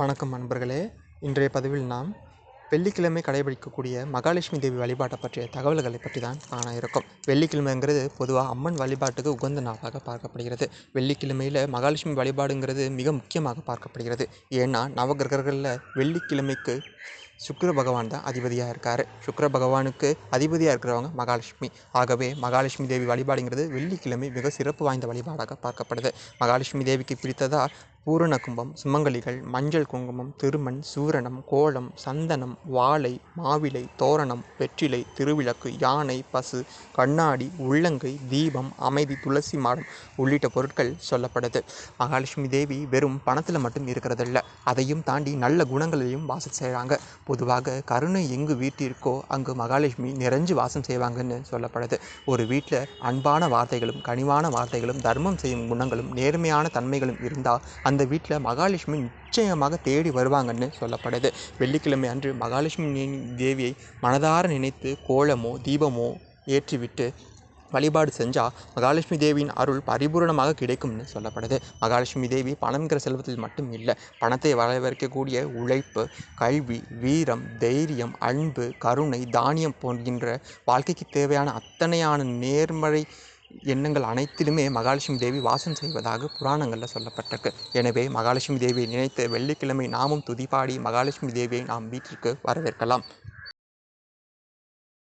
வணக்கம் நண்பர்களே. இன்றைய பதிவில் நாம் வெள்ளிக்கிழமை கடைபிடிக்கக்கூடிய மகாலட்சுமி தேவி வழிபாட்டை பற்றிய தகவல்களை பற்றி தான் காண இருக்கும். வெள்ளிக்கிழமைங்கிறது பொதுவாக அம்மன் வழிபாட்டுக்கு உகந்த நாளாக பார்க்கப்படுகிறது. வெள்ளிக்கிழமையில் மகாலட்சுமி வழிபாடுங்கிறது மிக முக்கியமாக பார்க்கப்படுகிறது. ஏன்னா நவகிரகங்களில் வெள்ளிக்கிழமைக்கு சுக்கர பகவான் தான் அதிபதியாக இருக்கார். சுக்கர பகவானுக்கு அதிபதியாக இருக்கிறவங்க மகாலட்சுமி. ஆகவே மகாலட்சுமி தேவி வழிபாடுங்கிறது வெள்ளிக்கிழமை மிக சிறப்பு வாய்ந்த வழிபாடாக பார்க்கப்படுது. மகாலட்சுமி தேவிக்கு பிடித்ததா பூரண கும்பம் சுமங்கலிகள் மஞ்சள் குங்குமம் திருமண் சூரணம் கோலம் சந்தனம் வாழை மாவிலை தோரணம் வெற்றிலை திருவிளக்கு யானை பசு கண்ணாடி உள்ளங்கை தீபம் அமைதி துளசி மாடம் உள்ளிட்ட பொருட்கள் சொல்லப்படுது மகாலட்சுமி தேவி வெறும் பணத்தில் மட்டும் இருக்கிறதில்ல அதையும் தாண்டி நல்ல குணங்களையும் வாசம் செய்கிறாங்க பொதுவாக கருணை எங்கு வீட்டிற்கோ அங்கு மகாலட்சுமி நிறைஞ்சு வாசம் செய்வாங்கன்னு சொல்லப்படுது ஒரு வீட்டில் அன்பான வார்த்தைகளும் கனிவான வார்த்தைகளும் தர்மம் செய்யும் குணங்களும் நேர்மையான தன்மைகளும் இருந்தால் அந்த வீட்டில் மகாலட்சுமி நிச்சயமாக தேடி வருவாங்கன்னு சொல்லப்படுது. வெள்ளிக்கிழமை அன்று மகாலட்சுமி தேவியை மனதார நினைத்து கோலமோ தீபமோ ஏற்றிவிட்டு வழிபாடு செஞ்சால் மகாலட்சுமி தேவியின் அருள் பரிபூரணமாக கிடைக்கும்னு சொல்லப்படுது. மகாலட்சுமி தேவி பணம்ங்கிற செல்வத்தில் மட்டும் இல்லை பணத்தை வரவேற்கக்கூடிய உழைப்பு கல்வி வீரம் தைரியம் அன்பு கருணை தானியம் போன்ற வாழ்க்கைக்கு தேவையான அத்தனையான நேர்மறை எண்ணங்கள் அனைத்திலுமே மகாலட்சுமி தேவி வாசம் செய்வதாக புராணங்களில் சொல்லப்பட்டிருக்கு. எனவே மகாலட்சுமி தேவியை நினைத்து வெள்ளிக்கிழமை நாமும் துதிபாடி மகாலட்சுமி தேவியை நாம் வீட்டிற்கு வரவேற்கலாம்.